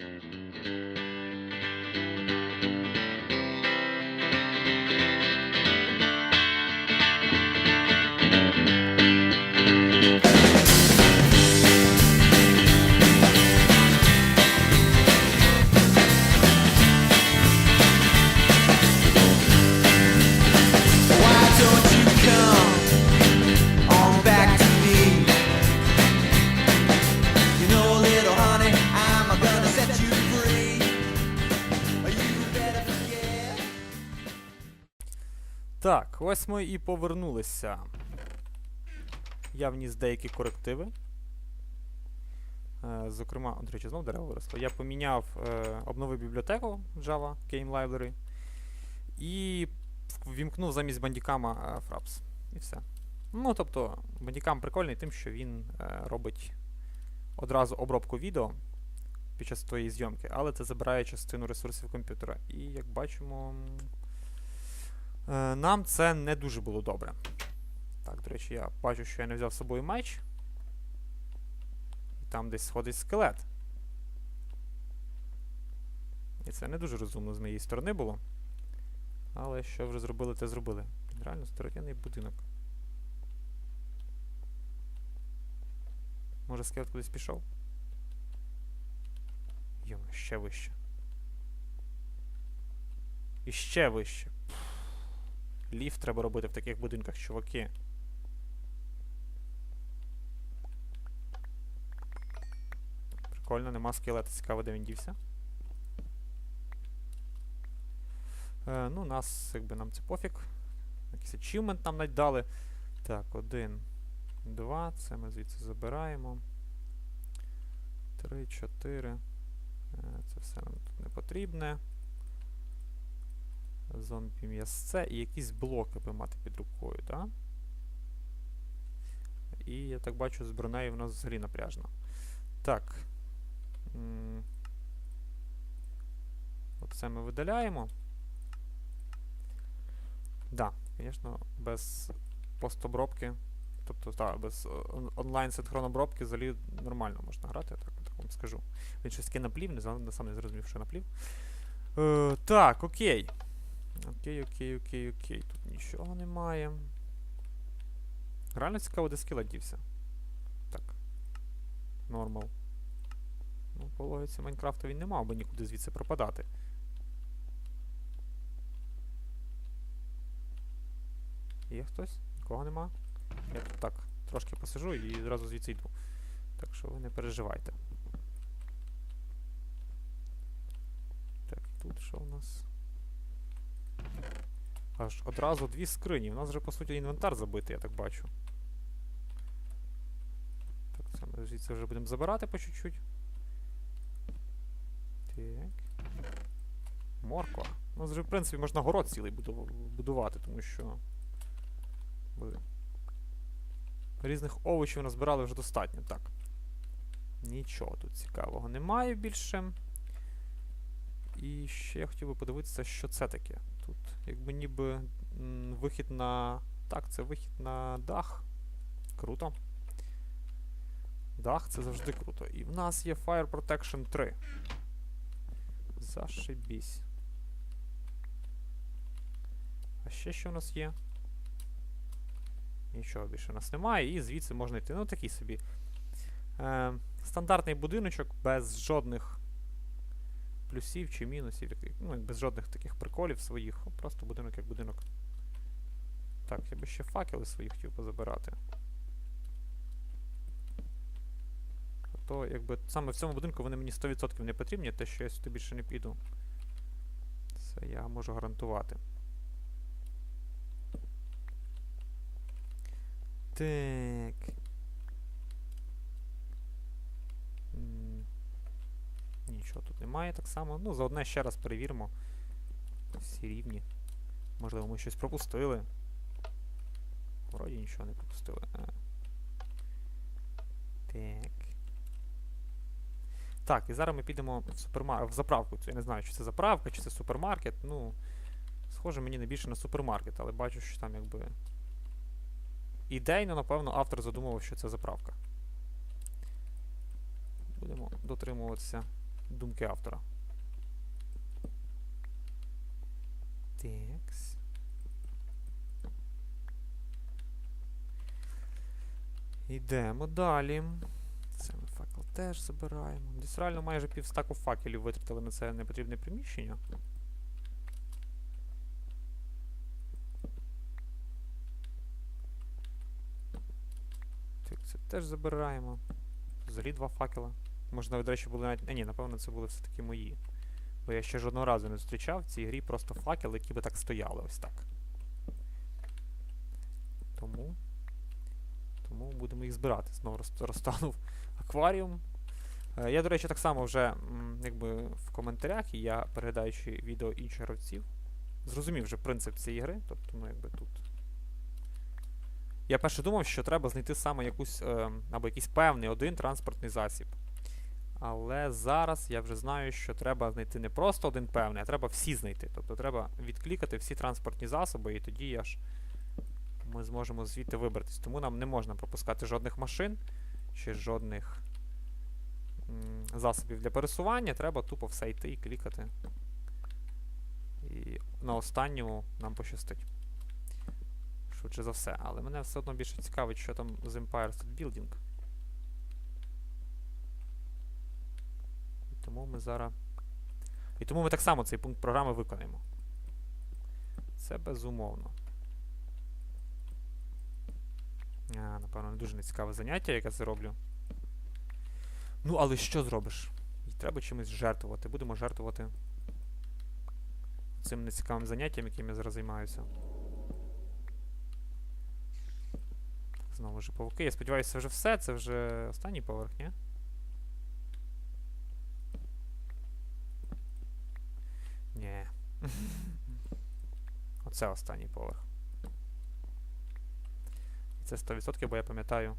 Mm-hmm. Ми і повернулися. Я вніс деякі корективи. Е, Зокрема, до речі, знову дерево виросло. Я поміняв, е, обновив бібліотеку Java Game Library і ввімкнув замість бандікама е, Fraps. І все. Ну, тобто, бандікам прикольний тим, що він е, робить одразу обробку відео під час твоєї зйомки, але це забирає частину ресурсів комп'ютера. І як бачимо. Е, нам це не дуже було добре. Так, до речі, я бачу, що я не взяв з собою меч. І там десь сходить скелет. І це не дуже розумно з моєї сторони було. Але що вже зробили, те зробили. Реально старовинний будинок. Може скелет кудись пішов? Йома, ще вище. І ще вище. Ліфт треба робити в таких будинках, чуваки. Прикольно, нема скелета, цікаво, де він дівся. Е, ну, нас, якби нам це пофіг. Якийсь achievement нам навіть дали. Так, один, два. Це ми звідси забираємо. Три, чотири. Е, це все нам тут не потрібне. Зомбі м'ясце і якісь блоки би мати під рукою, так? І я так бачу, з бронею в нас взагалі напряжно. Так. Оце ми видаляємо. Да, звісно, без постобробки. Тобто, так, без онлайн синхрон обробки взагалі нормально можна грати, я так, так вам скажу. Він щось таке наплів, не, сам не зрозумів, що наплів. Е, так, окей. Окей, окей, окей, окей. Тут нічого немає. Реально цікаво, де скелет дівся. Так. Нормал. Ну, по логіці Майнкрафта він не мав би нікуди звідси пропадати. Є хтось? Нікого нема? Я тут так трошки посижу і зразу звідси йду. Так що ви не переживайте. Так, тут що у нас? Аж одразу дві скрині. У нас вже, по суті, інвентар забитий, я так бачу. Так, це ми звідси вже будемо забирати по чуть-чуть. Так. Морква. У нас вже, в принципі, можна город цілий будувати, тому що. Різних овочів назбирали вже достатньо. Так. Нічого тут цікавого немає більше. І ще я хотів би подивитися, що це таке. Тут якби ніби вихід на. Так, це вихід на дах. Круто. Дах це завжди круто. І в нас є Fire Protection 3. Зашибісь. А ще що у нас є? Нічого більше у нас немає, і звідси можна йти. Ну, такий собі. Е, стандартний будиночок без жодних плюсів чи мінусів, ну, без жодних таких приколів своїх. Просто будинок як будинок. Так, я би ще факели свої хотів позабирати. То, якби саме в цьому будинку вони мені 100% не потрібні, те, що я сюди більше не піду. Це я можу гарантувати. Так. Нічого тут немає так само. Ну, заодне ще раз перевіримо. Всі рівні. Можливо, ми щось пропустили. Вроді нічого не пропустили. А. Так. Так, і зараз ми підемо в супермар... в заправку. Я не знаю, чи це заправка, чи це супермаркет. Ну, схоже мені не більше на супермаркет, але бачу, що там якби. Ідейно, напевно, автор задумував, що це заправка. Будемо дотримуватися думки автора. Текс. Йдемо далі. Це ми факел теж забираємо. Десь реально майже півстаку факелів витратили на це непотрібне приміщення. Так, це теж забираємо. Взагалі два факела. Можна, до речі, були навіть. А, ні, напевно, це були все-таки мої. Бо я ще жодного разу не зустрічав в цій грі просто факели, які би так стояли ось так. Тому. Тому будемо їх збирати. Знову розтанув акваріум. Е, Я, до речі, так само вже якби в коментарях, і я, переглядаючи відео інших гравців, зрозумів вже принцип цієї гри. Тобто, ну якби тут. Я перше думав, що треба знайти саме якусь е, або якийсь певний один транспортний засіб. Але зараз я вже знаю, що треба знайти не просто один певний, а треба всі знайти. Тобто треба відклікати всі транспортні засоби, і тоді я ж ми зможемо звідти вибратись. Тому нам не можна пропускати жодних машин чи жодних засобів для пересування. Треба тупо все йти і клікати. І на останньому нам пощастить. Швидше за все. Але мене все одно більше цікавить, що там з Empire State Building. Тому ми зараз. І тому ми так само цей пункт програми виконаємо. Це безумовно. А, напевно, не дуже нецікаве заняття, яке це роблю. Ну, але що зробиш? І треба чимось жертвувати. Будемо жертвувати цим нецікавим заняттям, яким я зараз займаюся. Знову ж павуки. Я сподіваюся, це вже все. Це вже останній поверх, ні? Ні. Оце останній поверх. І це 100%, бо я пам'ятаю.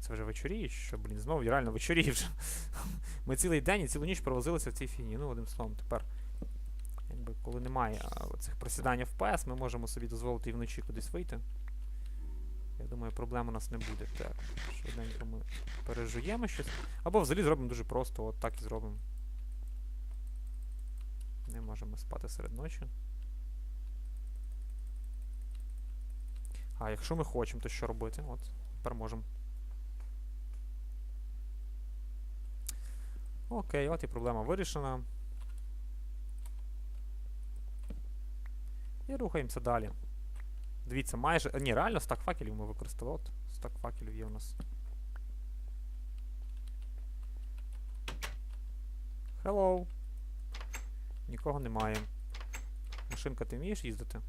Це вже вечоріє, що, блін, знову реально вечоріє вже. Ми цілий день і цілу ніч провозилися в цій фіні. Ну, одним словом, тепер. Якби коли немає цих просідань FPS, ми можемо собі дозволити і вночі кудись вийти. Я думаю, проблем у нас не буде. Так, швиденько ми пережуємо щось. Або взагалі зробимо дуже просто, от так і зробимо. Не можемо спати серед ночі. А якщо ми хочемо, то що робити? От, тепер можемо. Окей, от і проблема вирішена. І рухаємося далі. Дивіться, майже. Ні, реально стак факелів ми використали. От, стак факелів є у нас. Hello. Нікого немає. Машинка, ти вмієш їздити?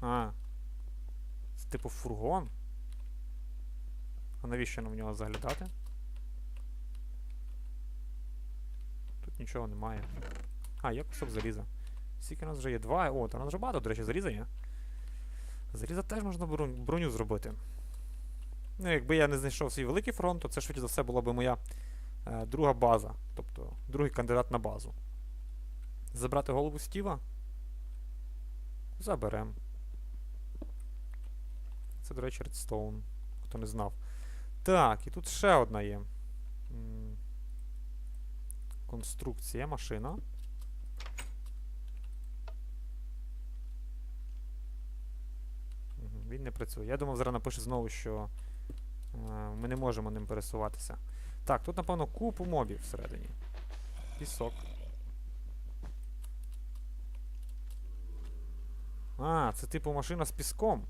А. Це типу фургон. А навіщо нам в нього заглядати? Тут нічого немає. А, є кусок заліза. Скільки у нас вже є? Два. О, та у нас вже багато, до речі, заліза є. Заліза теж можна броню, зробити. Ну, якби я не знайшов свій великий фронт, то це швидше за все була б моя е, друга база. Тобто другий кандидат на базу. Забрати голову Стіва? Заберем. Це, до речі, Редстоун, хто не знав. Так, і тут ще одна є. Конструкція, машина. Він не працює. Я думав, зараз напише знову, що ми не можемо ним пересуватися. Так, тут, напевно, купу мобів всередині. Пісок. А, це типу машина з піском.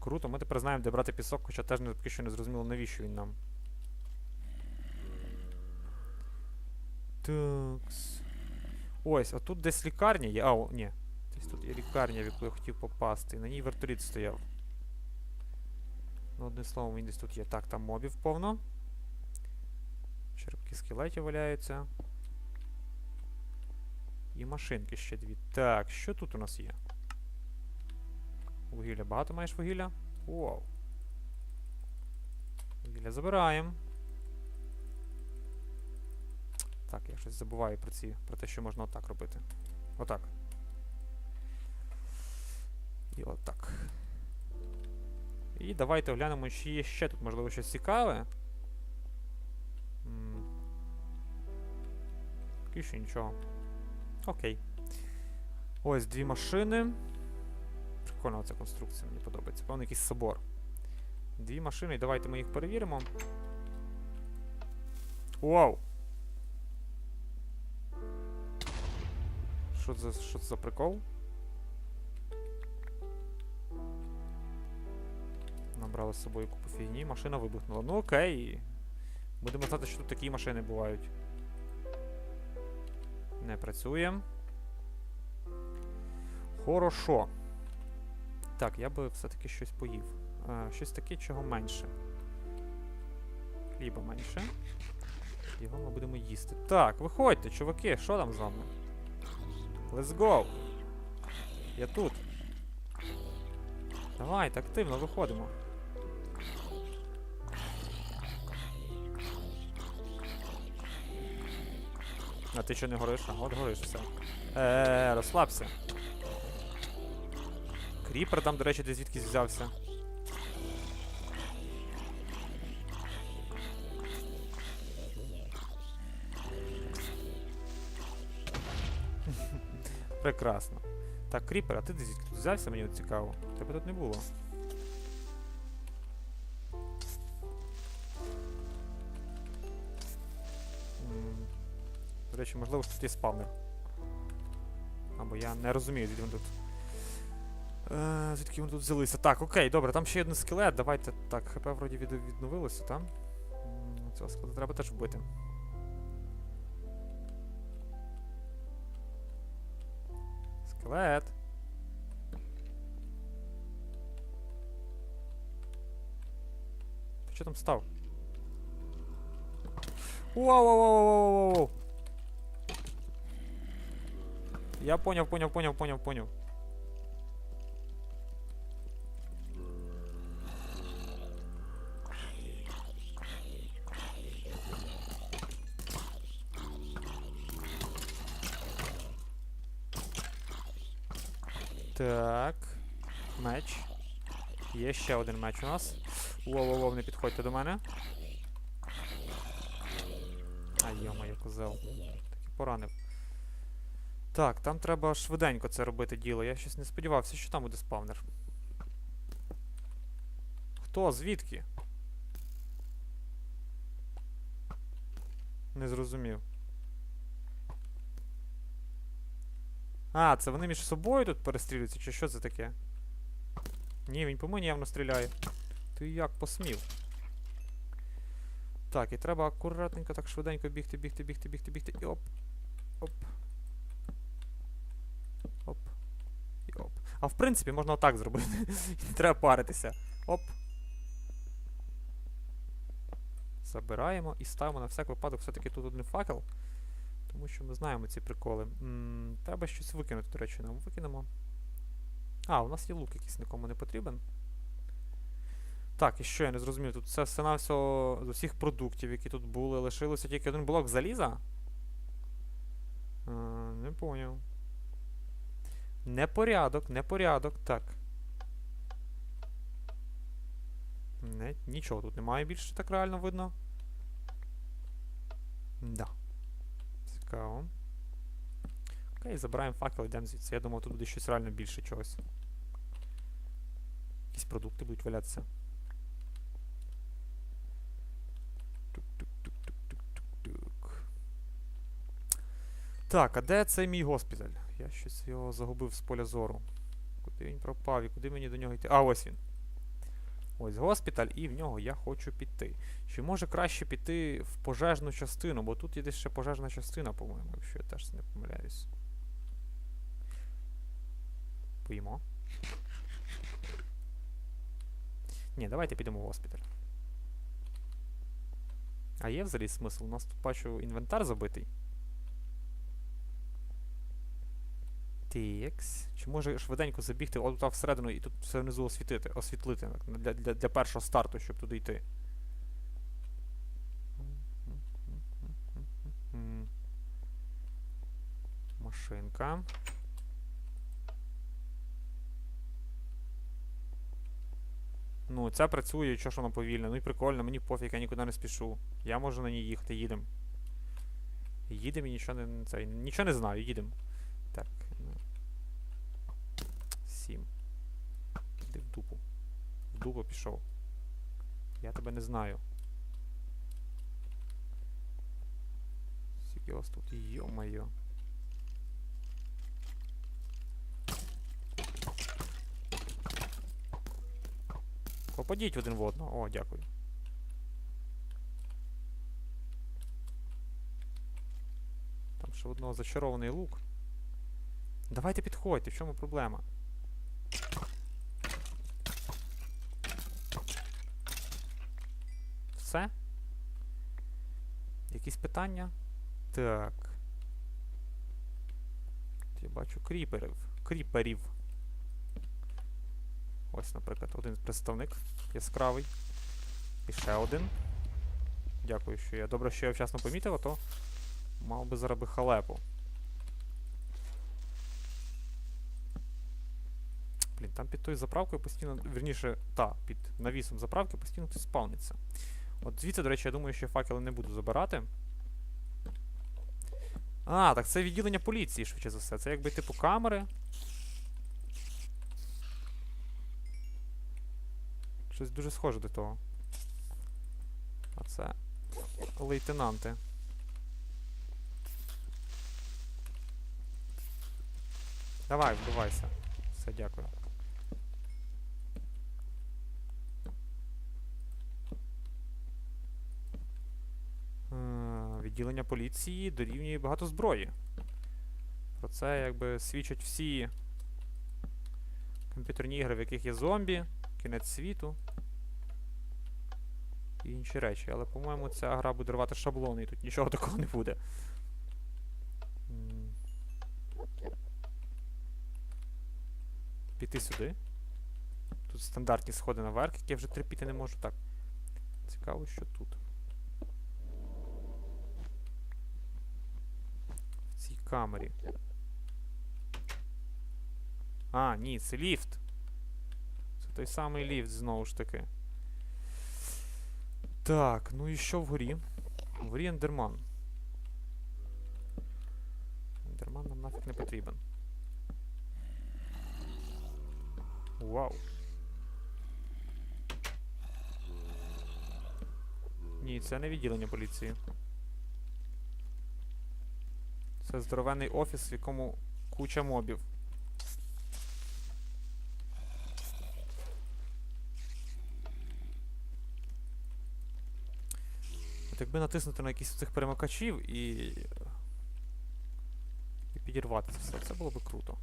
Круто, ми тепер знаємо, де брати пісок, хоча теж не, поки що не зрозуміло, навіщо він нам. Такс. Ось, а тут десь лікарня є. А, о, ні. Десь тут є лікарня, в яку я хотів попасти. На ній вертоліт стояв. Ну, одним словом, він десь тут є. Так, там мобів повно. Черепки скелетів валяються. І машинки ще дві. Так, що тут у нас є? Вугілля. Багато маєш вугілля? Вау. Вугілля забираємо. Так, я щось забуваю про ці, про те, що можна отак робити. Отак. І отак. І давайте оглянемо, чи є ще тут, можливо, щось цікаве. Поки що нічого. Окей. Ось дві машини. Прикольна ця конструкція, мені подобається. Певно, якийсь собор. Дві машини, давайте ми їх перевіримо. Вау! Що це, що за прикол? Набрали з собою купу фігні, машина вибухнула. Ну окей. Будемо знати, що тут такі машини бувають. Не працює. Хорошо. Так, я би все-таки щось поїв. Е, щось таке, чого менше. Хліба менше. Його ми будемо їсти. Так, виходьте, чуваки, що там з вами? Let's go! Я тут. Давайте, активно виходимо. А ти що не гориш? А, от гориш все. Е, розслабся. Кріпер там, до речі, десь звідкись взявся. Прекрасно. Так, Кріпер, а ти звідки тут взявся, мені от цікаво. Тебе тут не було. Речі, можливо, що тут є спавнер. Або я не розумію, звідки він тут. Е, звідки вони тут взялися? Так, окей, добре, там ще один скелет. Давайте. Так, ХП вроді від, відновилося, там. Цього скелета треба теж вбити. Скелет. Ти що там став? Воу-воу-воу-воу-воу-воу! Я поняв, поняв, поняв, поняв, поняв. Так. Меч. Є ще один меч у нас. Воу-воу-воу, не підходьте до мене. А йо-моє, козел. Таки поранив. Так, там треба швиденько це робити діло. Я щось не сподівався, що там буде спавнер. Хто? Звідки? Не зрозумів. А, це вони між собою тут перестрілюються, чи що це таке? Ні, він по мені явно стріляє. Ти як посмів? Так, і треба акуратненько, так швиденько бігти, бігти, бігти, бігти, бігти. І оп. Оп. І оп. А в принципі можна отак зробити. Не треба паритися. Оп. Забираємо і ставимо на всяк випадок все-таки тут один факел. Тому що ми знаємо ці приколи. М, треба щось викинути, до речі, нам викинемо. А, у нас є лук якийсь нікому не потрібен. Так, і що я не зрозумів, тут це все на всього з усіх продуктів, які тут були, лишилося тільки один блок заліза? А, не поняв. Непорядок, непорядок, так. Не, нічого тут немає більше, так реально видно. Да. Цікаво. Окей, забираємо факел, йдемо звідси. Я думав, тут буде щось реально більше чогось. Якісь продукти будуть валятися. Так, а де цей мій госпіталь? Я щось його загубив з поля зору. Куди він пропав і куди мені до нього йти? А, ось він. Ось госпіталь, і в нього я хочу піти. Чи може краще піти в пожежну частину, бо тут є десь ще пожежна частина, по-моєму, якщо я теж не помиляюсь. Поїмо. Ні, давайте підемо в госпіталь. А є взагалі смисл? У нас тут бачу інвентар забитий. Текс. Чи може швиденько забігти от туди всередину і тут все внизу освітити, освітлити для, для, для першого старту, щоб туди йти. Машинка. Ну, ця працює, що ж вона повільна. Ну і прикольно, мені пофіг, я нікуди не спішу. Я можу на ній їхати, їдемо. Їдемо і нічого не. Це, нічого не знаю, їдемо. Так. ну. Сім. Іди в дупу. В дупу пішов. Я тебе не знаю. Скільки вас тут? Йо-моє. Попадіть один в одного. О, дякую. Там ще одного зачарований лук. Давайте підходьте, в чому проблема? Все? Якісь питання? Так. Я бачу кріперів. Кріперів. Ось, наприклад, один представник яскравий. І ще один. Дякую, що я. Добре, що я вчасно помітив, а то мав би зараз би халепу. Блін, там під тою заправкою постійно. Вірніше, та, під навісом заправки постійно хтось спавниться. От звідси, до речі, я думаю, що факели не буду забирати. А, так це відділення поліції, швидше за все. Це якби типу камери. Щось дуже схоже до того. А це лейтенанти. Давай, вбивайся. Все, дякую. Відділення поліції дорівнює багато зброї. Про це якби свідчать всі комп'ютерні ігри, в яких є зомбі, кінець світу і інші речі. Але, по-моєму, ця гра буде рвати шаблони, і тут нічого такого не буде. Піти сюди. Тут стандартні сходи наверх, які я вже терпіти не можу. Так. Цікаво, що тут. В цій камері. А, ні, це ліфт. Це той самий ліфт, знову ж таки. Так, ну і що вгорі? Вгорі ендерман. Ендерман нам нафіг не потрібен. Вау. Ні, це не відділення поліції. Це здоровенний офіс, в якому куча мобів. От якби натиснути на якийсь з цих перемикачів і. і підірвати це все, це було би круто.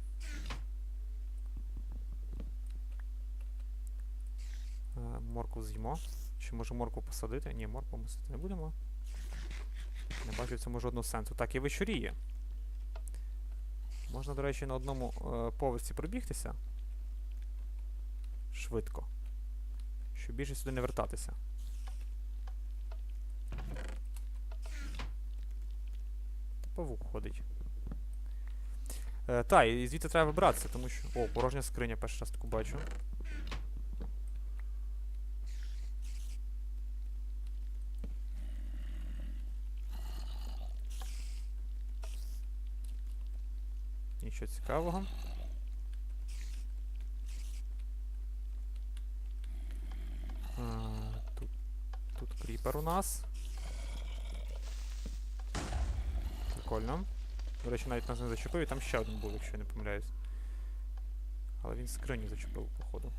Е, Моркву з'їмо. Чи може моркву посадити? Ні, моркву ми не будемо. Не бачу в цьому жодного сенсу. Так, і вечоріє. Можна, до речі, на одному е, поверсі пробігтися. Швидко. Щоб більше сюди не вертатися. Павук ходить. Е, та, і звідти треба вибратися, тому що. О, порожня скриня, перший раз таку бачу. Нічого цікавого. А, тут, тут кріпер у нас. Прикольно. До речі, навіть нас не зачепив, і там ще один був, якщо я не помиляюсь. Але він скриню зачепив, походу.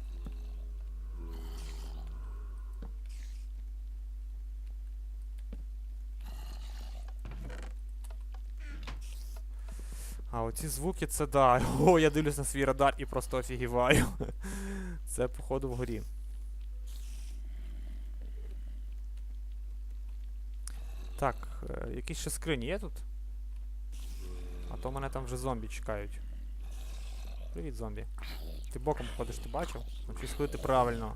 А оці звуки це да. О, я дивлюсь на свій радар і просто офігіваю. Це, походу, вгорі. Так, е, якісь ще скрині є тут? А то мене там вже зомбі чекають. Привіт, зомбі. Ти боком ходиш, ти бачив? Навчись ходити правильно.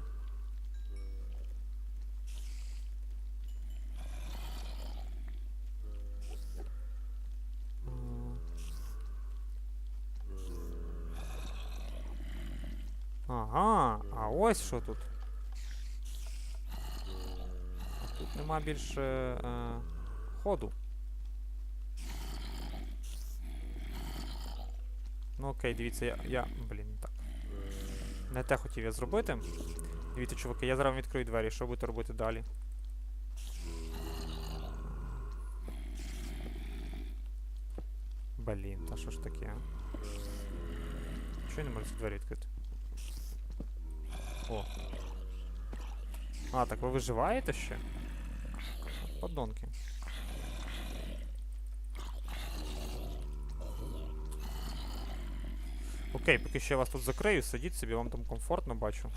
Ага, а ось що тут. Тут нема більше е, ходу. Ну окей, дивіться, я. я. Блін, так. Не те хотів я зробити. Дивіться, чуваки, я зараз відкрию двері, що будете робити далі? Блін, та що ж таке? Чого я не можу ці двері відкрити? О. А, так ви виживаєте ще? Подонки. Окей, поки що я вас тут закрию, сидіть собі, вам там комфортно бачу.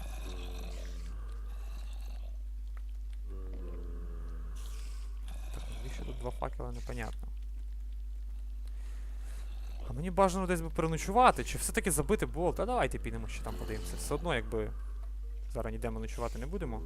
Так, навіщо тут два факела, непонятно. А мені бажано десь би переночувати, чи все-таки забити болт? Та давайте підемо ще там подивимося. Все одно, якби зараз ніде ми ночувати не будемо.